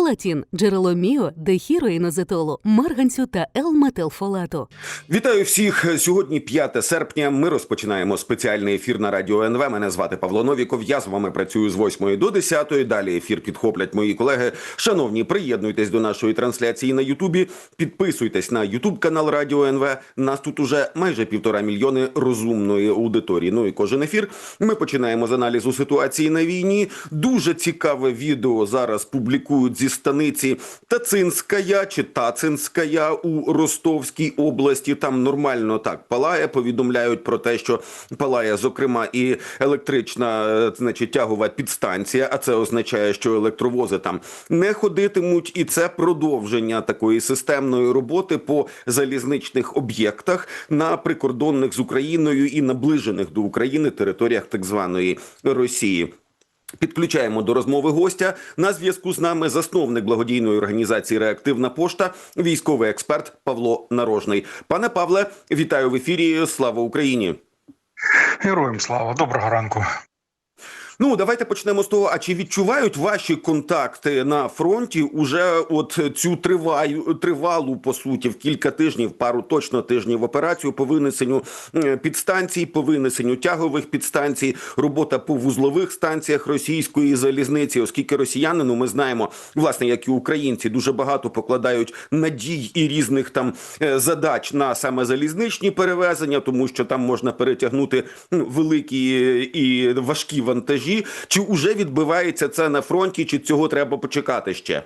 Фолатін – джерело міо, дехіроїнозетолу, марганцю та Л-метилфолату. Вітаю всіх. Сьогодні 5 серпня. Ми розпочинаємо спеціальний ефір на радіо НВ. Мене звати Павло Новіков. Я з вами працюю з 8 до 10. Далі ефір підхоплять мої колеги. Шановні, приєднуйтесь до нашої трансляції на Ютубі. Підписуйтесь на Ютуб канал Радіо НВ. Нас тут уже майже півтора мільйони розумної аудиторії. Ну і кожен ефір. Ми починаємо з аналізу ситуації на війні. Дуже цікаве відео зараз публікують зі станиці Тацинськая чи Тацинськая у Ростовській області. Там нормально так палає. Повідомляють про те, що палає, зокрема, і електрична, е, значить, тягова підстанція. А це означає, що електровози там не ходитимуть, і це продовження такої системної роботи по залізничних об'єктах на прикордонних з Україною і наближених до України територіях так званої Росії. Підключаємо до розмови гостя. На зв'язку з нами засновник благодійної організації Реактивна пошта, військовий експерт Павло Нарожний. Пане Павле, вітаю в ефірі. Слава Україні! Героям слава, доброго ранку. Ну, давайте почнемо з того. А чи відчувають ваші контакти на фронті уже от цю триваю тривалу по суті в кілька тижнів, пару точно тижнів операцію по винесенню підстанцій, по винесенню тягових підстанцій, робота по вузлових станціях російської залізниці, оскільки росіяни, ну ми знаємо, власне, як і українці, дуже багато покладають надій і різних там е, задач на саме залізничні перевезення, тому що там можна перетягнути ну, великі і важкі вантажі. Чи вже відбувається це на фронті, чи цього треба почекати ще?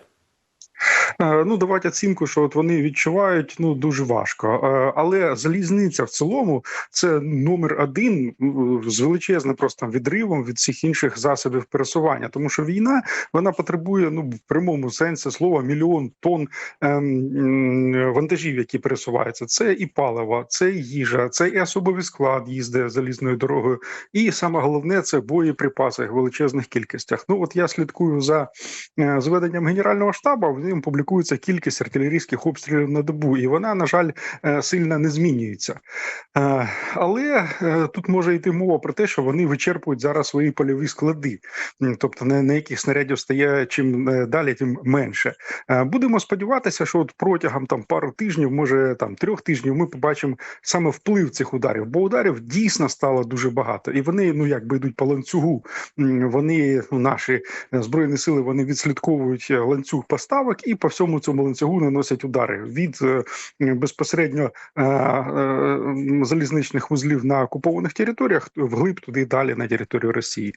Е, Ну, давати оцінку, що от вони відчувають ну дуже важко. Е, Але залізниця в цілому це номер один з величезним просто відривом від всіх інших засобів пересування, тому що війна вона потребує ну в прямому сенсі слова мільйон тонн ем, вантажів, які пересуваються. Це і паливо, це і їжа, це і особовий склад їздить залізною дорогою. І саме головне це боєприпаси в величезних кількостях. Ну от я слідкую за е, зведенням генерального штабу. Ньому публікується кількість артилерійських обстрілів на добу, і вона, на жаль, е, сильно не змінюється. Е, Але е, тут може йти мова про те, що вони вичерпують зараз свої польові склади, тобто на, яких снарядів стає чим далі, тим менше. Будемо сподіватися, що от протягом там пару тижнів, може там трьох тижнів, ми побачимо саме вплив цих ударів, бо ударів дійсно стало дуже багато, і вони ну якби йдуть по ланцюгу. Вони ну, наші збройні сили вони відслідковують ланцюг поставок і по всьому цьому ланцюгу наносять удари від е, безпосередньо е, е, залізничних вузлів на окупованих територіях вглиб туди далі на територію Росії.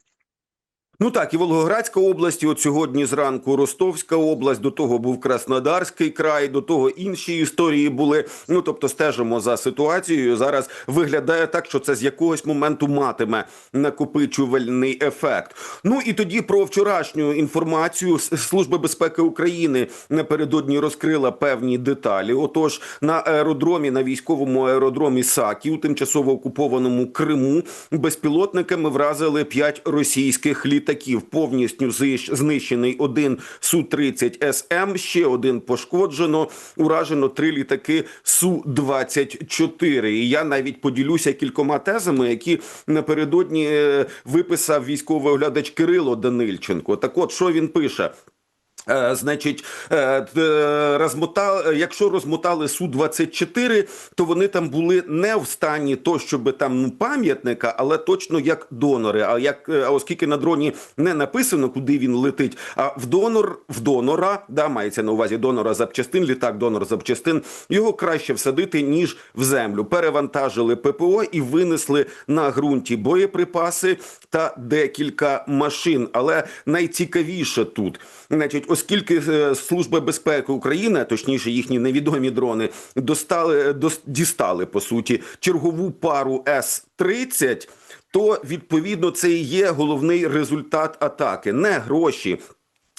Ну так, і Волгоградська область, і от сьогодні зранку Ростовська область, до того був Краснодарський край, до того інші історії були. Ну тобто стежимо за ситуацією. Зараз виглядає так, що це з якогось моменту матиме накопичувальний ефект. Ну і тоді про вчорашню інформацію С- Служба безпеки України напередодні розкрила певні деталі. Отож, на аеродромі, на військовому аеродромі Сакі у тимчасово окупованому Криму безпілотниками вразили п'ять російських літаків. Повністю знищений один су 30 СМ. Ще один пошкоджено. Уражено три літаки су 24 І я навіть поділюся кількома тезами, які напередодні е, виписав військовий оглядач Кирило Данильченко. Так, от що він пише. Е, Значить, е, розмотали, якщо розмотали су 24 то вони там були не в стані то, щоб там ну пам'ятника, але точно як донори. А як е, а оскільки на дроні не написано, куди він летить, а в донор в донора, да, мається на увазі донора запчастин, літак донор запчастин, його краще всадити ніж в землю. Перевантажили ППО і винесли на ґрунті боєприпаси та декілька машин. Але найцікавіше тут, значить, оскільки е, Служба безпеки України, точніше їхні невідомі дрони, достали дос- дістали по суті чергову пару С 30 то відповідно це і є головний результат атаки, не гроші.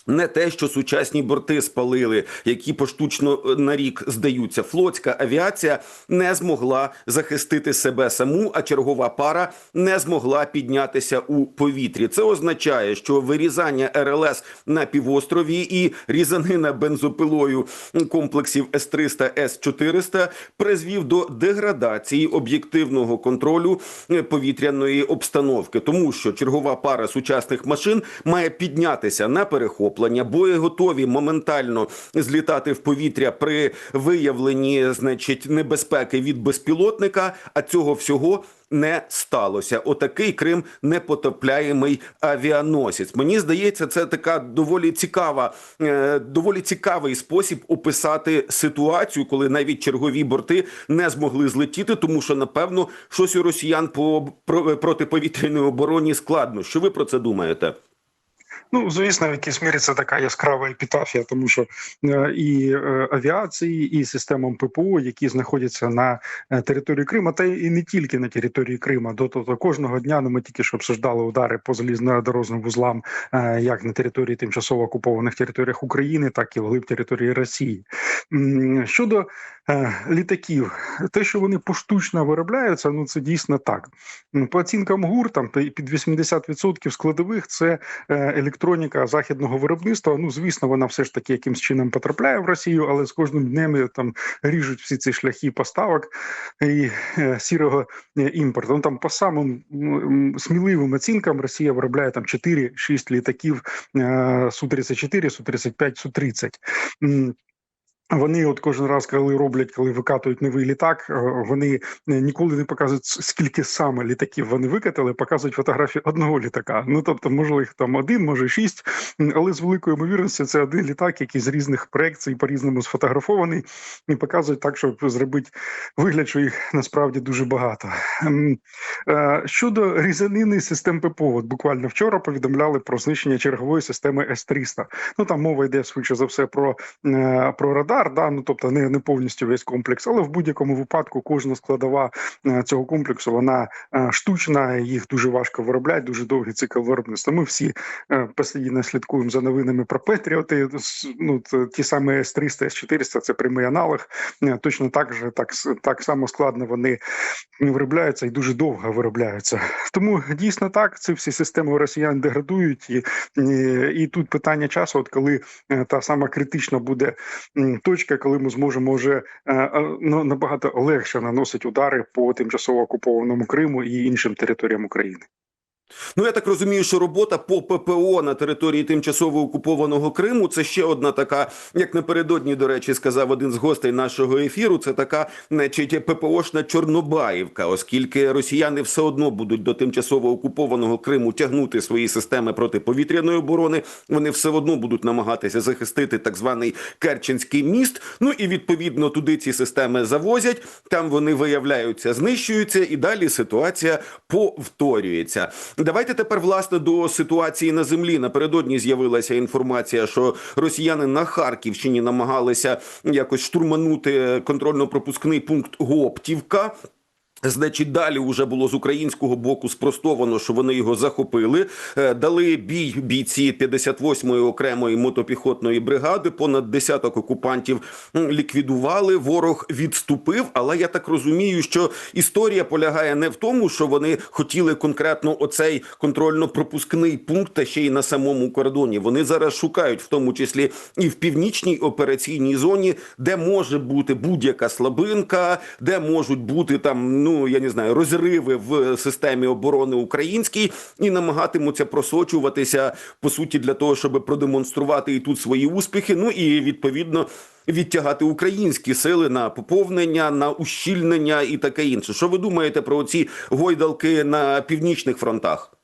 Не те, що сучасні борти спалили, які поштучно е, на рік здаються. Флотська авіація не змогла захистити себе саму, а чергова пара не змогла піднятися у повітрі. Це означає, що вирізання РЛС на півострові і різанина бензопилою комплексів С-300, С-400 призвів до деградації об'єктивного контролю е, повітряної обстановки, тому що чергова пара сучасних машин має піднятися на перехоплення захоплення, боєготові моментально злітати в повітря при виявленні, значить, небезпеки від безпілотника. А цього всього не сталося. Отакий Крим непотопляємий авіаносець. Мені здається, це така доволі цікава, е, доволі цікавий спосіб описати ситуацію, коли навіть чергові борти не змогли злетіти, тому що напевно щось у росіян по про- протиповітряній обороні складно. Що ви про це думаєте? Ну, звісно, в якійсь мірі це така яскрава епітафія, тому що е, і е, авіації, і системам ППО, які знаходяться на е, території Крима, та і не тільки на території Крима. До тобто кожного дня ну ми тільки що обсуждали удари по залізнодорожним вузлам, як на території тимчасово окупованих територіях України, так і вглиб території Росії. Щодо літаків, те, що вони поштучно виробляються, ну це дійсно так. По оцінкам ГУР, там під 80% складових це е, електроніка західного виробництва. Ну звісно, вона все ж таки якимсь чином потрапляє в Росію, але з кожним днем е, там ріжуть всі ці шляхи поставок і е, сірого е, імпорту. Ну там по самим сміливим оцінкам Росія виробляє там 4-6 літаків е, су 34 вони, от кожен раз, коли роблять, коли викатують новий літак, е, вони е, ніколи не показують скільки саме літаків вони викатали, показують фотографію одного літака. Ну тобто, може їх там один, може шість, але з великою ймовірністю це один літак, який з різних проекцій по різному сфотографований, і показують так, щоб зробити вигляд, що їх насправді дуже багато. Ем, е, Щодо різанини систем ППО, от буквально вчора повідомляли про знищення чергової системи С-300. Ну там мова йде швидше за все про, про радар, да, ну тобто не, не повністю весь комплекс, але в будь-якому випадку кожна складова е, цього комплексу вона е, штучна, їх дуже важко виробляти, дуже довгий цикл виробництва. Ми всі е, постійно слідкуємо за новинами про Петріоти. Ну ті самі С-300, С-400 – це прямий аналог. Точно так же, так, так само складно вони виробляються і дуже довго виробляються. Тому дійсно так, ці всі системи росіян деградують, і, і, і тут питання часу, от коли та сама критична буде точка, коли ми зможемо вже ну, набагато легше наносити удари по тимчасово окупованому Криму і іншим територіям України. Ну я так розумію, що робота по ППО на території тимчасово окупованого Криму це ще одна така, як напередодні, до речі, сказав один з гостей нашого ефіру. Це така, значить, ППОшна Чорнобаївка, оскільки росіяни все одно будуть до тимчасово окупованого Криму тягнути свої системи протиповітряної оборони. Вони все одно будуть намагатися захистити так званий Керченський міст. Ну і відповідно туди ці системи завозять. Там вони виявляються, знищуються, і далі ситуація повторюється. Давайте тепер власне до ситуації на землі. Напередодні з'явилася інформація, що росіяни на Харківщині намагалися якось штурманути контрольно-пропускний пункт Гоптівка. Значить, далі вже було з українського боку спростовано, що вони його захопили. Е, Дали бій бійці 58-ї окремої мотопіхотної бригади. Понад десяток окупантів ліквідували. Ворог відступив. Але я так розумію, що історія полягає не в тому, що вони хотіли конкретно оцей контрольно-пропускний пункт, та ще й на самому кордоні. Вони зараз шукають, в тому числі і в північній операційній зоні, де може бути будь-яка слабинка, де можуть бути там, ну я не знаю, розриви в системі оборони українській, і намагатимуться просочуватися по суті для того, щоб продемонструвати і тут свої успіхи. Ну і відповідно. Відтягати українські сили на поповнення, на ущільнення і таке інше. Що ви думаєте про ці гойдалки на північних фронтах?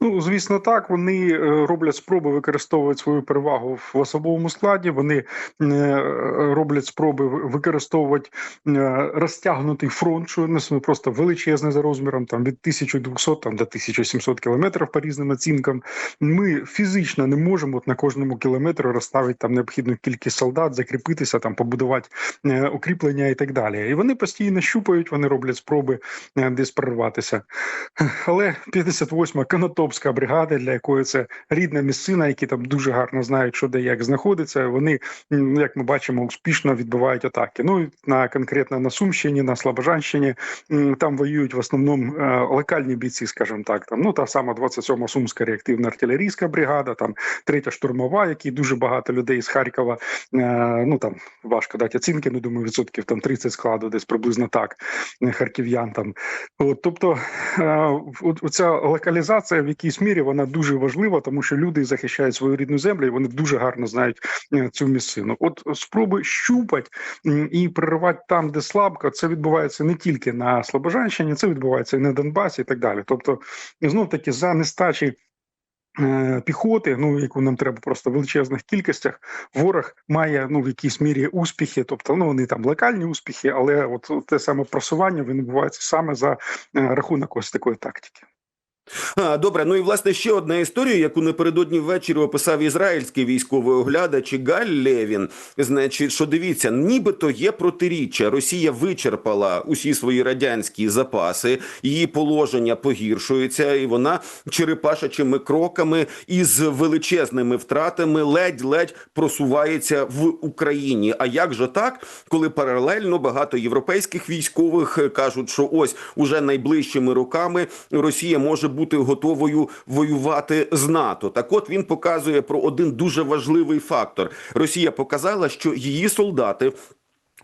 Ну, звісно, так. Вони е, роблять спроби використовувати свою перевагу в особовому складі. Вони е, роблять спроби використовувати е, розтягнутий фронт, що просто величезний за розміром, там від 1200 там, до 1700 кілометрів по різним оцінкам. Ми фізично не можемо от на кожному кілометрі розставити там необхідну кількість солдат, закріпитися, там побудувати укріплення і так далі. І вони постійно щупають, вони роблять спроби десь прорватися. Але 58-ма Конотопська бригада, для якої це рідна місцина, які там дуже гарно знають, що де як знаходиться. Вони, як ми бачимо, успішно відбивають атаки. Ну на конкретно на Сумщині, на Слобожанщині там воюють в основному е, локальні бійці, скажімо так. Там ну та сама 27-ма Сумська реактивна артилерійська бригада, там третя штурмова, які дуже багато людей з Харкова. Е, ну там важко дати оцінки, ну думаю, відсотків там 30 складу, десь приблизно так. е, Харків'ян там. От, тобто, оця локалізація в якійсь мірі вона дуже важлива, тому що люди захищають свою рідну землю, і вони дуже гарно знають е, цю місцину. От спроби щупати і проривати там, де слабко, це відбувається не тільки на Слобожанщині, це відбувається і на Донбасі, і так далі. Тобто, знов таки за нестачі. е, Піхоти, ну яку нам треба просто в величезних кількостях, ворог має ну в якійсь мірі успіхи, тобто ну вони там локальні успіхи, але от те саме просування відбувається саме за е, рахунок ось такої тактики. Добре, ну і власне ще одна історія, яку напередодні ввечері описав ізраїльський військовий оглядач Галь Левін. Значить, що дивіться, нібито є протиріччя. Росія вичерпала усі свої радянські запаси, її положення погіршується, і вона черепашачими кроками із величезними втратами ледь-ледь просувається в Україні. А як же так, коли паралельно багато європейських військових кажуть, що ось уже найближчими роками Росія може бути готовою воювати з НАТО. Так, от він показує про один дуже важливий фактор. Росія показала, що її солдати.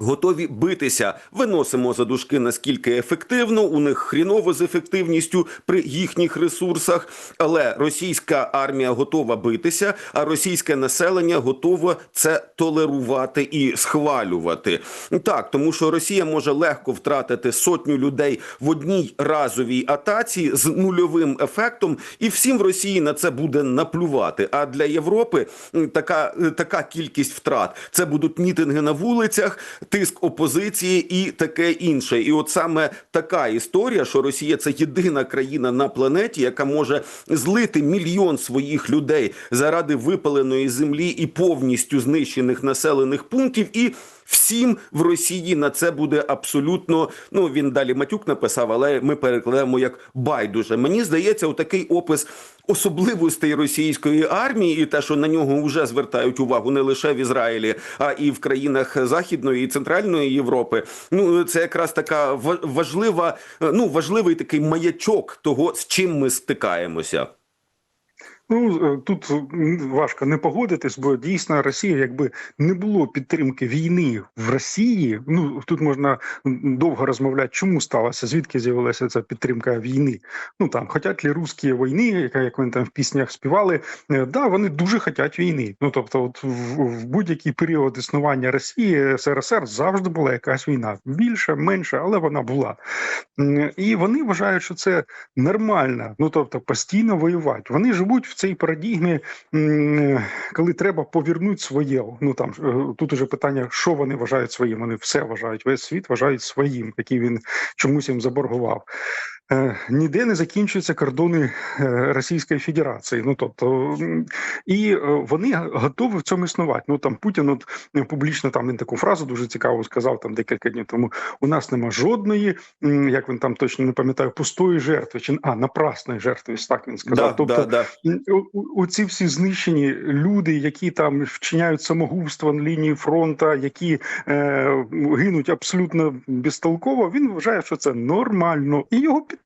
Готові битися, виносимо за дужки наскільки ефективно. У них хріново з ефективністю при їхніх ресурсах. Але російська армія готова битися, а російське населення готове це толерувати і схвалювати. Так, тому що Росія може легко втратити сотню людей в одній разовій атаці з нульовим ефектом, і всім в Росії на це буде наплювати. А для Європи така, така кількість втрат це будуть мітинги на вулицях тиск опозиції і таке інше. І от саме така історія, що Росія це єдина країна на планеті, яка може злити мільйон своїх людей заради випаленої землі і повністю знищених населених пунктів і. Всім в Росії на це буде абсолютно. Ну він далі матюк написав, але ми перекладемо як байдуже. Мені здається, отакий опис особливостей російської армії, і те, що на нього вже звертають увагу не лише в Ізраїлі, а і в країнах Західної і Центральної Європи. Ну це якраз така ва- важлива, ну важливий такий маячок того, з чим ми стикаємося. Ну е, тут важко не погодитись, бо дійсно Росія, якби не було підтримки війни в Росії. Ну тут можна довго розмовляти, чому сталося, звідки з'явилася ця підтримка війни. Ну там хотять ли русські війни, яка як вони там в піснях співали. Е, Да, вони дуже хотять війни. Ну тобто, от в, в будь-який період існування Росії СРСР завжди була якась війна, більше, менше, але вона була. І вони вважають, що це нормально. Ну тобто постійно воювати. Вони живуть в цій парадігмі, коли треба повернути своє. Ну там е, тут уже питання, що вони вважають своїм. Вони все вважають. Весь світ вважають своїм, який він чомусь їм заборгував. Е, Ніде не закінчуються кордони е, Російської Федерації. Ну тобто, і е, вони готові в цьому існувати. Ну там Путін от публічно там він таку фразу дуже цікаву сказав там декілька днів тому. У нас нема жодної, як він там точно не пам'ятаю, пустої жертви чи а напрасної жертви. Так він сказав. Да, тобто, да, да. у ці всі знищені люди, які там вчиняють самогубство на лінії фронту, які е, гинуть абсолютно безтолково. Він вважає, що це нормально, і його підтримують.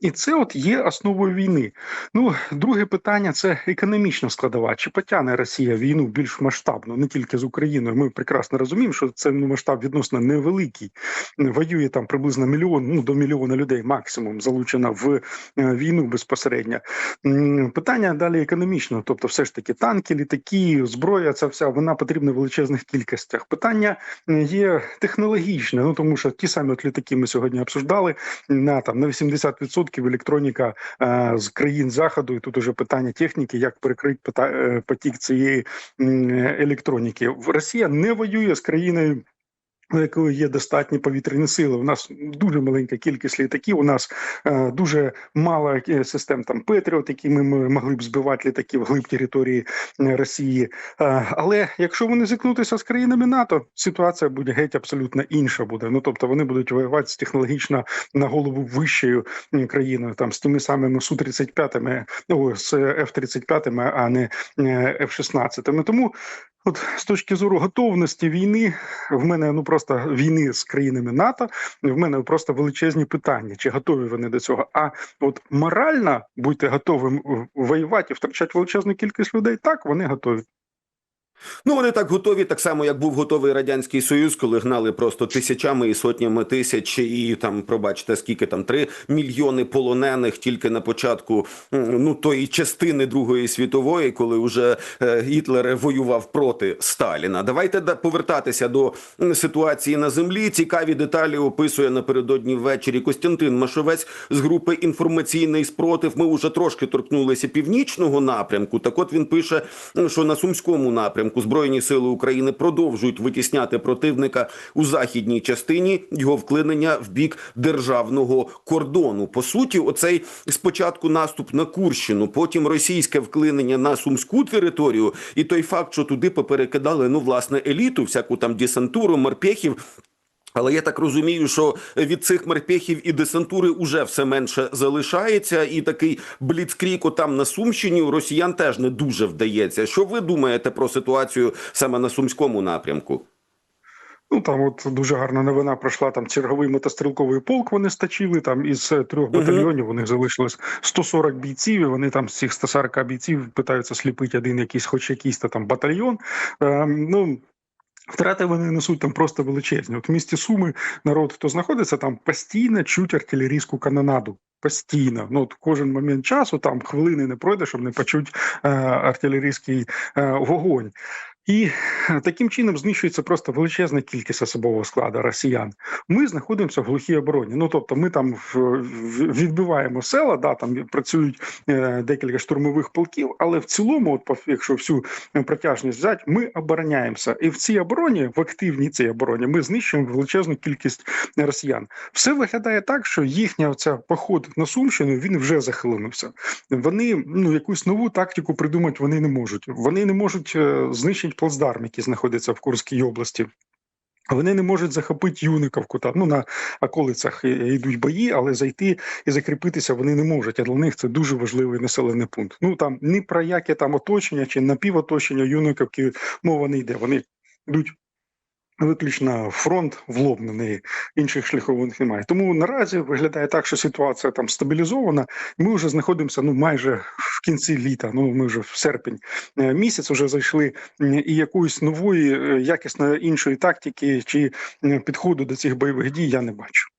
І це от є основою війни. Ну, друге питання це економічна складова. Чи потягне Росія війну більш масштабно, не тільки з Україною? Ми прекрасно розуміємо, що це ну, масштаб відносно невеликий. Воює там приблизно мільйон, ну до мільйона людей максимум залучено в е, війну безпосередньо. Питання далі економічно, тобто, все ж таки танки, літаки, зброя, ця вся вона потрібна в величезних кількостях. Питання є технологічне, ну тому що ті самі от літаки ми сьогодні обсуждали на там на 80% електроніка е, з країн заходу. І тут уже питання техніки, як перекрити е, потік цієї електроніки. Росія не воює з країною. У якої є достатні повітряні сили, у нас дуже маленька кількість літаків. У нас е, дуже мало е, систем там Петріот, які ми могли б збивати літаки вглиб території е, Росії. Е, але якщо вони зіткнутися з країнами НАТО, ситуація буде геть абсолютно інша. Буде ну тобто вони будуть воювати з технологічно на голову вищою країною, там з тими самими су 35 ну з Ф 35 а не Ф 16 Тому От з точки зору готовності війни, в мене ну просто війни з країнами НАТО. В мене просто величезні питання, чи готові вони до цього. А от морально бути готовим воювати і втрачати величезну кількість людей, так вони готові. Ну вони так готові, так само як був готовий радянський союз, коли гнали просто тисячами і сотнями тисяч, і там, пробачте, скільки там три мільйони полонених тільки на початку ну тої частини Другої світової, коли вже е, Гітлер воював проти Сталіна. Давайте повертатися до ситуації на землі. Цікаві деталі описує напередодні ввечері Костянтин Машовець з групи інформаційний спротив. Ми вже трошки торкнулися північного напрямку. Так, от він пише, що на сумському напрямку збройні сили України продовжують витісняти противника у західній частині його вклинення в бік державного кордону. По суті, оцей спочатку наступ на Курщину, потім російське вклинення на сумську територію, і той факт, що туди поперекидали ну власне еліту, всяку там десантуру, морпехів. Але я так розумію, що від цих морпехів і десантури уже все менше залишається, і такий бліцкрік там на Сумщині у росіян теж не дуже вдається. Що ви думаєте про ситуацію саме на сумському напрямку? Ну там от дуже гарна новина пройшла. Там черговий мотострілковий полк вони стачили. Там із е, трьох батальйонів у них залишилось 140 бійців. і Вони там з цих 140 бійців питаються сліпити один якийсь, хоч якийсь там батальйон. Е, ну Втрати вони несуть там просто величезні. От в місті Суми народ, хто знаходиться там, постійно чуть артилерійську канонаду. Постійно, ну от кожен момент часу там хвилини не пройде, щоб не почуть е, артилерійський е, вогонь. І е, таким чином знищується просто величезна кількість особового складу росіян. Ми знаходимося в глухій обороні. Ну тобто, ми там відбиваємо села, да там працюють е, декілька штурмових полків, але в цілому, от якщо всю протяжність взяти, ми обороняємося. І в цій обороні, в активній цій обороні, ми знищуємо величезну кількість росіян. Все виглядає так, що їхня оця поход на Сумщину він вже захлинувся. Вони ну якусь нову тактику придумати вони не можуть. Вони не можуть е, знищити плацдарм, який знаходиться в Курській області. Вони не можуть захопити Юниковку. Там ну на околицях йдуть бої, але зайти і закріпитися вони не можуть. А для них це дуже важливий населений пункт. Ну там ні про яке там оточення чи напівоточення Юниковки мова не йде. Вони йдуть виключно фронт в лоб на неї. Інших шляхових немає. Тому наразі виглядає так, що ситуація там стабілізована. Ми вже знаходимося ну майже в кінці літа. Ну ми вже в серпень е, місяць вже зайшли і якоїсь нової е, якісно іншої тактики чи підходу до цих бойових дій я не бачу.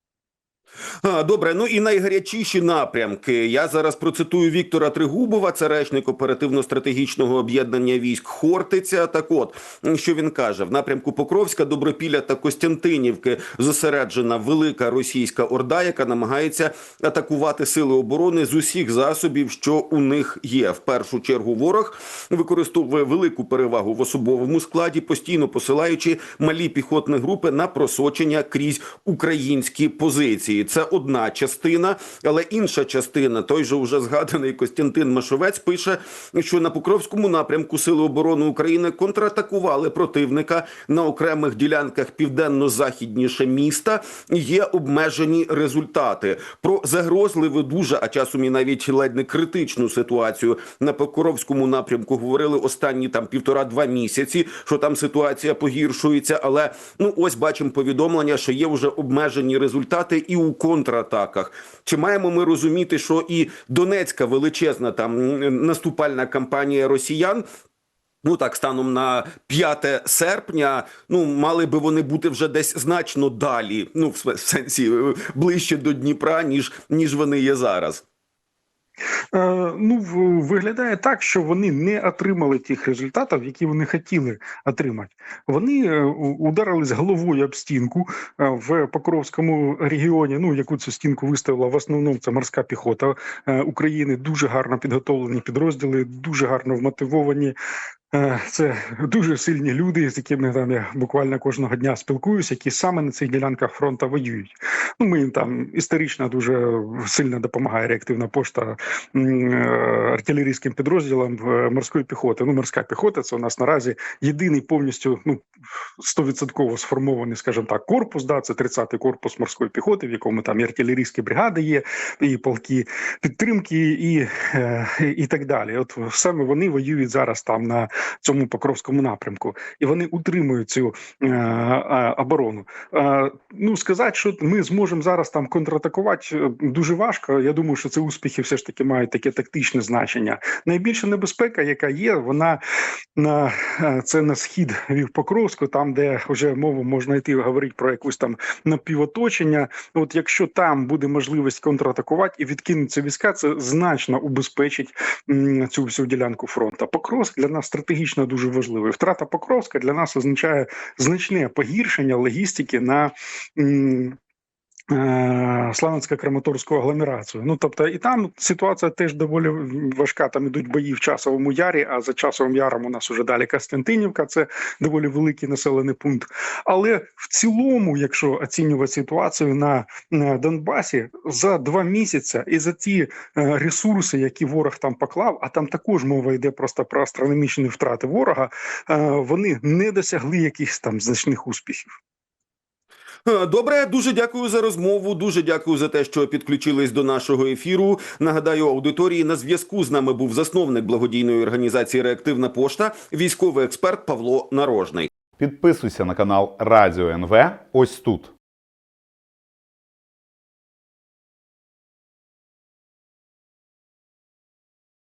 Добре, ну і найгарячіші напрямки. Я зараз процитую Віктора Тригубова, це речник оперативно-стратегічного об'єднання військ Хортиця. Так от, що він каже: в напрямку Покровська, Добропілля та Костянтинівки зосереджена велика російська орда, яка намагається атакувати сили оборони з усіх засобів, що у них є. В першу чергу ворог використовує велику перевагу в особовому складі, постійно посилаючи малі піхотні групи на просочення крізь українські позиції. Це одна частина, але інша частина, той же вже згаданий Костянтин Машовець, пише, що на Покровському напрямку Сили оборони України контратакували противника на окремих ділянках південно-західніше міста. Є обмежені результати про загрозливу дуже, а часом і навіть ледь не критичну ситуацію на Покровському напрямку говорили останні там півтора-два місяці, що там ситуація погіршується. Але ну ось бачимо повідомлення, що є вже обмежені результати і у контратаках. Чи маємо ми розуміти, що і Донецька величезна там наступальна кампанія росіян? Ну так, станом на 5 серпня, ну мали би вони бути вже десь значно далі, ну в сенсі е, ближче до Дніпра, ніж ніж вони є зараз. Е, ну виглядає так, що вони не отримали тих результатів, які вони хотіли отримати. Вони е, ударились головою об стінку е, в Покровському регіоні. Ну яку цю стінку виставила в основному це морська піхота України. Дуже гарно підготовлені підрозділи, дуже гарно вмотивовані. Е, Це дуже сильні люди, з якими там я буквально кожного дня спілкуюся, які саме на цих ділянках фронту воюють. Ну, ми їм там історично дуже сильно допомагає реактивна пошта е, артилерійським підрозділам е, морської піхоти. Ну, морська піхота це у нас наразі єдиний повністю ну стовідсотково сформований, скажімо так, корпус. Да, це 30-й корпус морської піхоти, в якому там і артилерійські бригади є, і полки підтримки, і, е, і так далі. От саме вони воюють зараз там на цьому Покровському напрямку, і вони утримують цю е, е, оборону. Е, ну сказати, що ми зможемо зараз там контратакувати е, дуже важко. Я думаю, що це успіхи все ж таки мають таке тактичне значення. Найбільша небезпека, яка є, вона на е, це на схід від Покровську, там де вже мову можна йти говорити про якусь там напівоточення. От якщо там буде можливість контратакувати і відкинуться війська, це значно убезпечить цю всю ділянку фронту. Покровськ для нас стратегічно дуже важливий. Втрата Покровська для нас означає значне погіршення логістики на. м, е, Славянсько-Краматорську агломерацію. Ну тобто, і там ситуація теж доволі важка. Там ідуть бої в часовому ярі. А за часовим яром у нас уже далі Костянтинівка. Це доволі великий населений пункт. Але в цілому, якщо оцінювати ситуацію на, на Донбасі за два місяці і за ті е, ресурси, які ворог там поклав, а там також мова йде просто про астрономічні втрати ворога, е, вони не досягли якихось там значних успіхів. Добре, дуже дякую за розмову. Дуже дякую за те, що підключились до нашого ефіру. Нагадаю, аудиторії на зв'язку з нами був засновник благодійної організації Реактивна пошта, військовий експерт Павло Нарожний. Підписуйся на канал Радіо НВ ось тут.